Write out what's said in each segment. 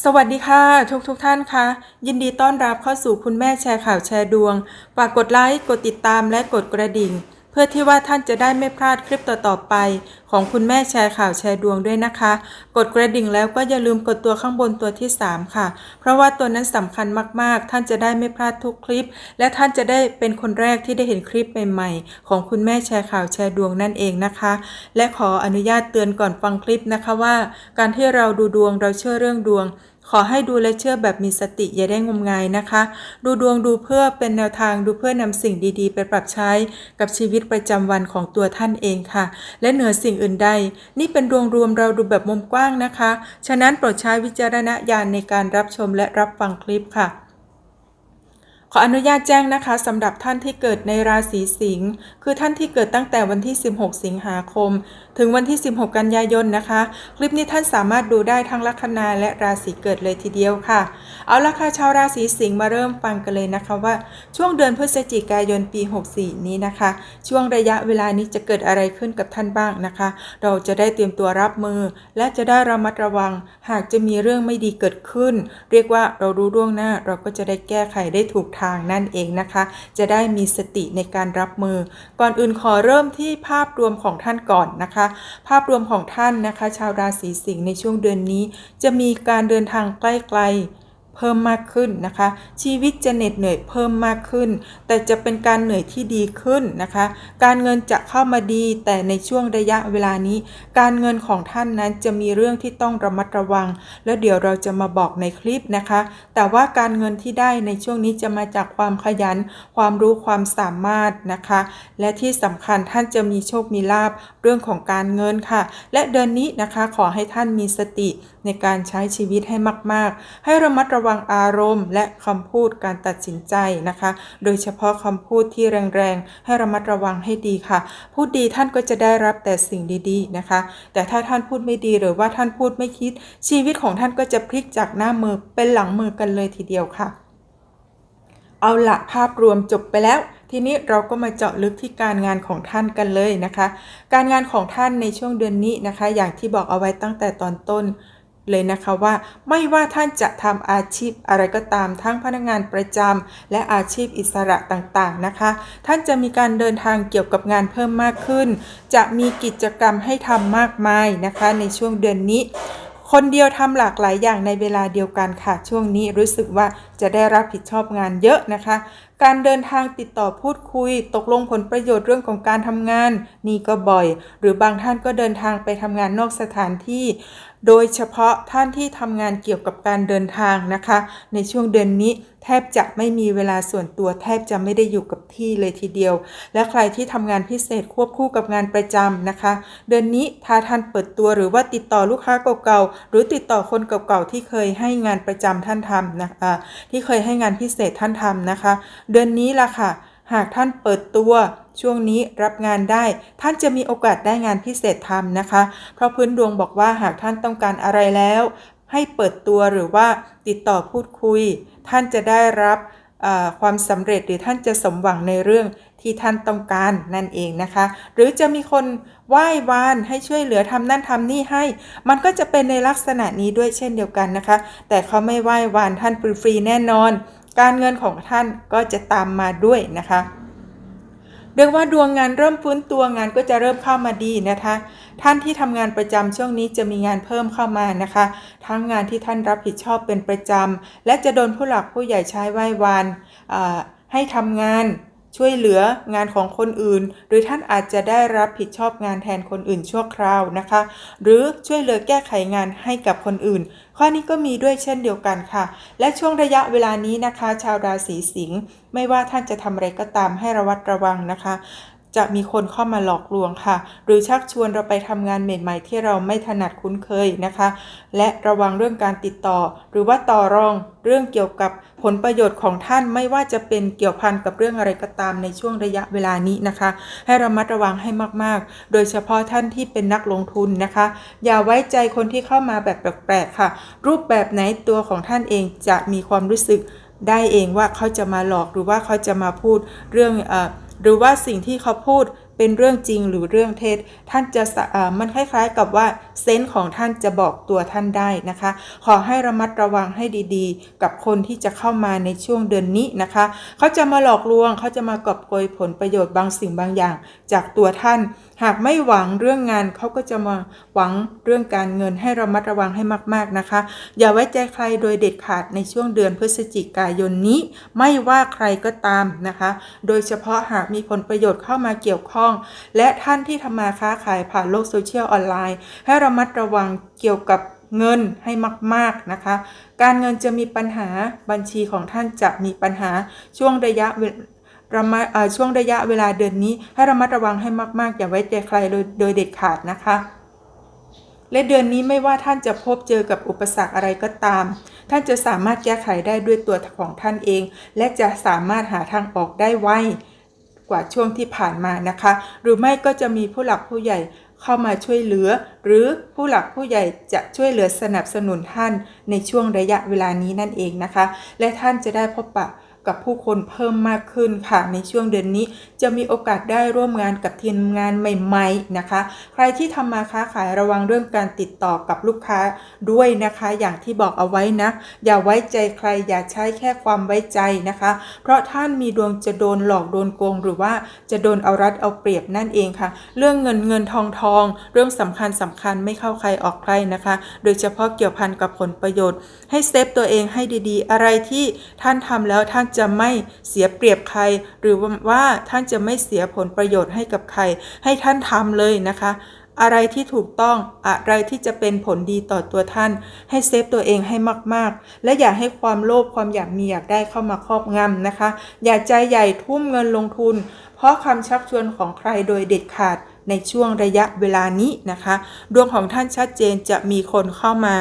สวัสดีค่ะ ทุกทุกท่านคะ ยินดีต้อนรับเข้าสู่คุณแม่แชร์ข่าวแชร์ดวงฝากกดไลค์กดติดตามและกดกระดิ่ง เพื่อที่ว่าท่านจะได้ไม่พลาดคลิปต่อๆไป ของคุณแม่แชร์ข่าวแชร์ดวงด้วยนะคะ กดกระดิ่งแล้วก็อย่าลืมกดตัวข้างบนตัวที่ 3 ค่ะ เพราะว่าตัวนั้นสำคัญมากๆ ท่านจะได้ไม่พลาดทุกคลิป และท่านจะได้เป็นคนแรกที่ได้เห็นคลิปใหม่ๆ ของคุณแม่แชร์ข่าวแชร์ดวงนั่นเองนะคะ และขออนุญาตเตือนก่อนฟังคลิปนะคะว่า การที่เราดูดวงเราเชื่อเรื่องดวง ขอให้ดูและเชื่อแบบมีสติอย่าได้งมงายนะคะ ดูดวงดูเพื่อเป็นแนวทางดูเพื่อนำสิ่งดีๆ ไปปรับใช้กับชีวิตประจำวันของตัวท่านเองค่ะ และเหนือสิ่งอื่นใด นี่เป็นดวงรวมเราดูแบบมุมกว้างนะคะ ฉะนั้นโปรดใช้วิจารณญาณในการรับชมและรับฟังคลิปค่ะ ขออนุญาตแจ้งนะคะสำหรับท่านที่เกิดในราศีสิงห์คือท่านที่เกิดตั้งแต่วันที่ 16 สิงหาคม ถึงวันที่ 16 กันยายนนะคะ คลิปนี้ท่านสามารถดูได้ทั้งลัคนาและราศีเกิดเลยทีเดียวค่ะ เอาละค่ะชาวราศีสิงห์มาเริ่มฟังกันเลยนะคะว่า ช่วงเดือนพฤศจิกายนปี 64 นี้นะคะ ช่วงระยะเวลานี้จะเกิดอะไรขึ้นกับท่านบ้างนะคะ เราจะได้เตรียมตัวรับมือ และจะได้ระมัดระวัง หากจะมีเรื่องไม่ดีเกิดขึ้น เรียกว่าเรารู้ล่วงหน้าเราก็จะได้แก้ไขได้ถูกทางนั่นเองนะคะ จะได้มีสติในการรับมือ ก่อนอื่นขอเริ่มที่ภาพรวมของท่านก่อนนะคะ ภาพรวมของท่านนะคะ ชาวราศีสิงห์ในช่วงเดือนนี้ จะมีการเดินทางใกล้ๆ เพิ่มมากขึ้นนะคะ ชีวิตจะเหน็ดเหนื่อยเพิ่มมากขึ้น แต่จะเป็นการเหนื่อยที่ดีขึ้นนะคะ การเงินจะเข้ามาดี แต่ในช่วงระยะเวลานี้ การเงินของท่านนั้นจะมีเรื่องที่ต้องระมัดระวัง แล้วเดี๋ยวเราจะมาบอกในคลิปนะคะ แต่ว่าการเงินที่ได้ในช่วงนี้จะมาจากความขยัน ความรู้ความสามารถนะคะ และที่สำคัญท่านจะมีโชคมีลาบเรื่องของการเงินค่ะ และเดือนนี้นะคะขอให้ท่านมีสติในการใช้ชีวิตให้มาก ๆ ให้ระมัดระวังอารมณ์ และคำพูดการตัดสินใจนะคะ โดยเฉพาะคำพูดที่แรงๆ ให้ระมัดระวังให้ดีค่ะ พูดดีท่านก็จะได้รับแต่สิ่งดีๆนะคะ แต่ถ้าท่านพูดไม่ดีหรือว่าท่านพูดไม่คิด ชีวิตของท่านก็จะพลิกจากหน้ามือเป็นหลังมือกันเลยทีเดียวค่ะ เอาละภาพรวมจบไปแล้วทีนี้เราก็มาเจาะลึกที่การงานของท่านกันเลยนะคะ การงานของท่านในช่วงเดือนนี้นะคะ อย่างที่บอกเอาไว้ตั้งแต่ตอนต้น เลยนะคะว่าไม่ว่าท่านจะทำอาชีพอะไรก็ตามทั้งพนักงานประจำและอาชีพอิสระต่างๆนะคะ ท่านจะมีการเดินทางเกี่ยวกับงานเพิ่มมากขึ้น จะมีกิจกรรมให้ทำมากมายนะคะ ในช่วงเดือนนี้ คนเดียวทำหลากหลายอย่างในเวลาเดียวกันค่ะ ช่วงนี้รู้สึกว่าจะได้รับผิดชอบงานเยอะนะคะ การเดินทางติดต่อพูดคุย ตกลงผลประโยชน์เรื่องของการทำงาน นี่ก็บ่อย หรือบางท่านก็เดินทางไปทำงานนอกสถานที่ โดยเฉพาะท่านที่ทำงานเกี่ยวกับการเดินทางนะคะ ในช่วงเดือนนี้แทบจะไม่มีเวลาส่วนตัวแทบจะไม่ได้อยู่กับที่เลยทีเดียว และใครที่ทำงานพิเศษควบคู่กับงานประจำนะคะ เดือนนี้ถ้าท่านเปิดตัวหรือว่าติดต่อลูกค้าเก่าๆหรือติดต่อคนเก่าๆที่เคยให้งานประจำท่านทำนะคะที่เคยให้งานพิเศษท่านทำนะคะเดือนนี้ล่ะค่ะ หากท่านเปิดตัวช่วงนี้รับงานได้ ท่านจะมีโอกาสได้งานพิเศษทำนะคะ เพราะพื้นดวงบอกว่าหากท่านต้องการอะไรแล้ว ให้เปิดตัวหรือว่าติดต่อพูดคุย ท่านจะได้รับความสำเร็จหรือท่านจะสมหวังในเรื่องที่ท่านต้องการนั่นเองนะคะ หรือจะมีคนไหว้วานให้ช่วยเหลือทำนั่นทำนี่ให้ มันก็จะเป็นในลักษณะนี้ด้วยเช่นเดียวกันนะคะ แต่เขาไม่ไหว้วานท่านฟรีๆแน่นอน การเงินของท่านก็จะตามมาด้วยนะคะเรียกว่าดวงงานเริ่มฟื้นตัวงานก็จะเริ่มเข้ามาดีนะคะ ท่านที่ทำงานประจำช่วงนี้จะมีงานเพิ่มเข้ามานะคะ ทั้งงานที่ท่านรับผิดชอบเป็นประจำและจะโดนผู้หลักผู้ใหญ่ใช้ไหว้วานให้ทำงาน ช่วยเหลืองานของคนอื่น หรือท่านอาจจะได้รับผิดชอบงานแทนคนอื่นชั่วคราวนะคะ หรือช่วยเหลือแก้ไขงานให้กับคนอื่น ข้อนี้ก็มีด้วยเช่นเดียวกันค่ะ และช่วงระยะเวลานี้นะคะ ชาวราศีสิงห์ไม่ว่าท่านจะทำอะไรก็ตามให้ระวัดระวังนะคะ จะมีคนเข้ามาหลอกลวงค่ะ หรือชักชวนเราไปทำงานใหม่ๆ ที่เราไม่ถนัดคุ้นเคยนะคะ และระวังเรื่องการติดต่อ หรือว่าต่อรองเรื่องเกี่ยวกับผลประโยชน์ของท่านไม่ว่าจะเป็นเกี่ยวพันกับเรื่องอะไรก็ตามในช่วงระยะเวลานี้นะคะ ให้ระมัดระวังให้มากๆ โดยเฉพาะท่านที่เป็นนักลงทุนนะคะ อย่าไว้ใจคนที่เข้ามาแบบแปลกๆค่ะ รูปแบบไหนตัวของท่านเองจะมีความรู้สึกได้เองว่าเขาจะมาหลอกหรือว่าเขาจะมาพูดเรื่องอ หรือว่าสิ่งที่เขาพูด เป็นเรื่องจริงหรือเรื่องเท็จ ท่านจะสะอ่ามันคล้ายๆกับว่าเซนส์ของท่านจะบอกตัวท่านได้นะคะ ขอให้ระมัดระวังให้ดีๆ กับคนที่จะเข้ามาในช่วงเดือนนี้นะคะ เขาจะมาหลอกลวงเขาจะมากอบโกยผลประโยชน์บางสิ่งบางอย่าง จากตัวท่าน หากไม่หวังเรื่องงานเขาก็จะมาหวังเรื่องการเงินให้ระมัดระวังให้มาก ๆนะคะ อย่าไว้ใจใครโดยเด็ดขาดในช่วงเดือนพฤศจิกายนนี้ ไม่ว่าใครก็ตามนะคะ โดยเฉพาะหากมีผลประโยชน์เข้ามาเกี่ยวข้องและท่านที่ทำมาค้าขายผ่านโลกโซเชียลออนไลน์ ให้ระมัดระวังเกี่ยวกับเงินให้มาก ๆ นะคะ การเงินจะมีปัญหาบัญชีของท่านจะมีปัญหาช่วงระยะระมัดช่วงระยะเวลาเดือนนี้ ให้ระมัดระวังให้มาก ๆ อย่าไว้ใจใครโดยโดยเด็ดขาดนะคะ และเดือนนี้ไม่ว่าท่านจะพบเจอกับอุปสรรคอะไรก็ตาม ท่านจะสามารถแก้ไขได้ด้วยตัวของท่านเอง และจะสามารถหาทางออกได้ไว กว่าช่วงที่ผ่านมานะคะ หรือไม่ก็จะมีผู้หลักผู้ใหญ่เข้ามาช่วยเหลือ หรือผู้หลักผู้ใหญ่จะช่วยเหลือสนับสนุนท่านในช่วงระยะเวลานี้นั่นเองนะคะ และท่านจะได้พบปะ กับผู้คนเพิ่มมากขึ้นค่ะ ในช่วงเดือนนี้จะมีโอกาสได้ร่วมงานกับทีมงานใหม่ๆนะคะ ใครที่ทำมาค้าขายระวังเรื่องการติดต่อกับลูกค้าด้วยนะคะ อย่างที่บอกเอาไว้นะ อย่าไว้ใจใครอย่าใช้แค่ความไว้ใจนะคะ เพราะท่านมีดวงจะโดนหลอกโดนโกง หรือว่าจะโดนเอารัดเอาเปรียบนั่นเองค่ะ เรื่องเงินเงินทองทองเรื่องสำคัญสำคัญไม่เข้าใครออกใครนะคะ โดยเฉพาะเกี่ยวพันกับผลประโยชน์ ให้เซฟตัวเองให้ดีๆ อะไรที่ท่านทำแล้วท่านจะไม่เสียเปรียบใคร หรือว่าท่านจะไม่เสียผลประโยชน์ให้กับใคร ให้ท่านทำเลยนะคะ อะไรที่ถูกต้องอะไรที่จะเป็นผลดีต่อตัวท่าน ให้เซฟตัวเองให้มากๆ และอย่าให้ความโลภความอยากมีอยากได้เข้ามาครอบงำนะคะ อย่าใจใหญ่ทุ่มเงินลงทุน เพราะคำชักชวนของใครโดยเด็ดขาดในช่วงระยะเวลานี้นะคะ ดวงของท่านชัดเจนจะมีคนเข้ามา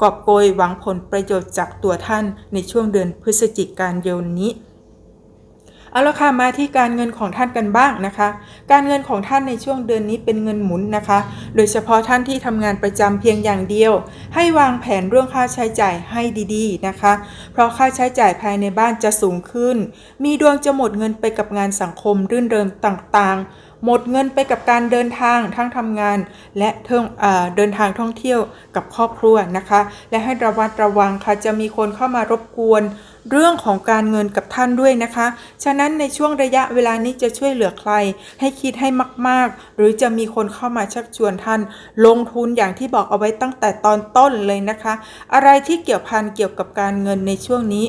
กอบโกยหวังผลประโยชน์จากตัวท่านในช่วงเดือนพฤศจิกายนนี้เอาละค่ะมาที่การเงินของท่านกันบ้างนะคะ การเงินของท่านในช่วงเดือนนี้เป็นเงินหมุนนะคะ โดยเฉพาะท่านที่ทำงานประจำเพียงอย่างเดียว ให้วางแผนเรื่องค่าใช้จ่ายให้ดีๆนะคะ เพราะค่าใช้จ่ายภายในบ้านจะสูงขึ้น มีดวงจะหมดเงินไปกับงานสังคมรื่นเริงต่างๆ หมดเงินไปกับการเดินทางทั้งทำงาน และเท่องเอ่อเดินทางท่องเที่ยวกับครอบครัวนะคะ และให้ระวัดระวังค่ะจะมีคนเข้ามารบกวนเรื่องของการเงินกับท่านด้วยนะคะ ฉะนั้นในช่วงระยะเวลานี้จะช่วยเหลือใคร ให้คิดให้มาก ๆ หรือจะมีคนเข้ามาชักชวนท่าน ลงทุนอย่างที่บอกเอาไว้ตั้งแต่ตอนต้นเลยนะคะ อะไรที่เกี่ยวพันเกี่ยวกับการเงินในช่วงนี้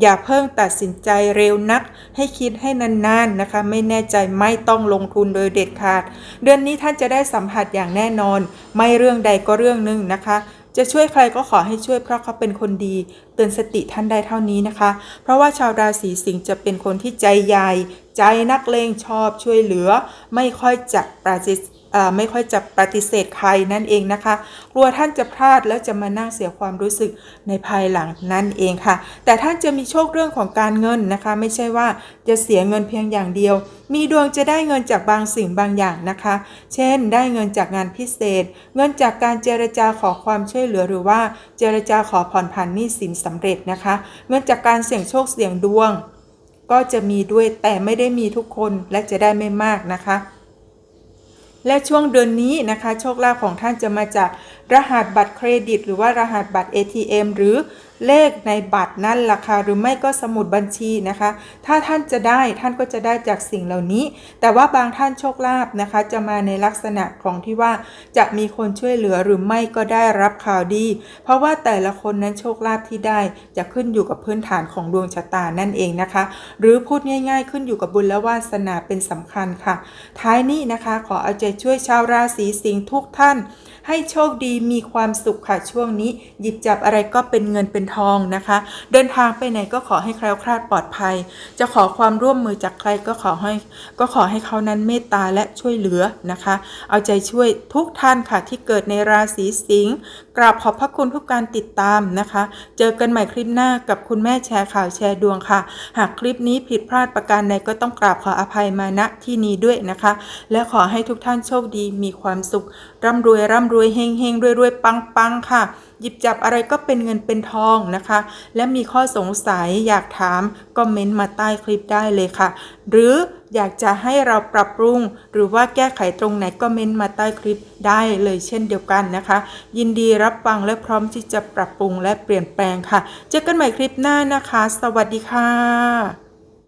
อย่าเพิ่งตัดสินใจเร็วนัก ให้คิดให้นานๆนะคะ ไม่แน่ใจไม่ต้องลงทุนโดยเด็ดขาด เดือนนี้ท่านจะได้สัมผัสอย่างแน่นอน ไม่เรื่องใดก็เรื่องหนึ่งนะคะ จะช่วยใครก็ขอให้ช่วยเพราะเขาเป็นคนดี เตือนสติท่านได้เท่านี้นะคะ เพราะว่าชาวราศีสิงห์จะเป็นคนที่ใจใหญ่ ใจนักเลงชอบช่วยเหลือ ไม่ค่อยจะปราศ ไม่ค่อยจะปฏิเสธใครนั่นเองนะคะ กลัวท่านจะพลาดแล้วจะมานั่งเสียความรู้สึกในภายหลังนั่นเองค่ะ แต่ท่านจะมีโชคเรื่องของการเงินนะคะ ไม่ใช่ว่าจะเสียเงินเพียงอย่างเดียว มีดวงจะได้เงินจากบางสิ่งบางอย่างนะคะ เช่น ได้เงินจากงานพิเศษ เงินจากการเจรจาขอความช่วยเหลือหรือว่าเจรจาขอผ่อนผันหนี้สินสำเร็จนะคะ เงินจากการเสี่ยงโชคเสี่ยงดวง ก็จะมีด้วยแต่ไม่ได้มีทุกคนและจะได้ไม่มากนะคะ และช่วงเดือนนี้นะคะ โชคลาภของท่านจะมาจากรหัสบัตรเครดิต หรือว่ารหัสบัตร ATM หรือ เลขในบัตรนั่นราคาหรือไม่ก็สมุดบัญชีนะคะ ถ้าท่านจะได้ท่านก็จะได้จากสิ่งเหล่านี้ แต่ว่าบางท่านโชคลาภนะคะ จะมาในลักษณะของที่ว่าจะมีคนช่วยเหลือหรือไม่ก็ได้รับข่าวดี เพราะว่าแต่ละคนนั้นโชคลาภที่ได้จะขึ้นอยู่กับพื้นฐานของดวงชะตานั่นเองนะคะ หรือพูดง่าย ๆ ขึ้นอยู่กับบุญและวาสนาเป็นสำคัญค่ะ ท้ายนี้นะคะขอเอาใจช่วยชาวราศีสิงห์ทุกท่าน ให้โชคดีมีความสุขค่ะช่วงนี้ หยิบจับอะไรก็เป็นเงินเป็นทองนะคะ เดินทางไปไหนก็ขอให้แคล้วคลาดปลอดภัย จะขอความร่วมมือจากใครก็ขอให้ ก็ขอให้เขานั้นเมตตาและช่วยเหลือนะคะ เอาใจช่วยทุกท่านค่ะที่เกิดในราศีสิงห์กราบขอบพระคุณทุกการติดตามนะคะ เจอกันใหม่คลิปหน้ากับคุณแม่แชร์ข่าวแชร์ดวงค่ะ หากคลิปนี้ผิดพลาดประการใดก็ต้องกราบขออภัยมาณที่นี้ด้วยนะคะ และขอให้ทุกท่านโชคดีมีความสุข ร่ำรวยร่ำรวยเฮงเฮงรวยรวยปังปังค่ะ หยิบจับอะไรก็เป็นเงินเป็นทองนะคะ และมีข้อสงสัยอยากถามก็เม้นต์มาใต้คลิปได้เลยค่ะ หรืออยากจะให้เราปรับปรุง หรือว่าแก้ไขตรงไหนก็เม้นต์มาใต้คลิปได้เลยเช่นเดียวกันนะคะ ยินดีรับฟังและพร้อมที่จะปรับปรุงและเปลี่ยนแปลงค่ะ เจอกันใหม่คลิปหน้านะคะ สวัสดีค่ะ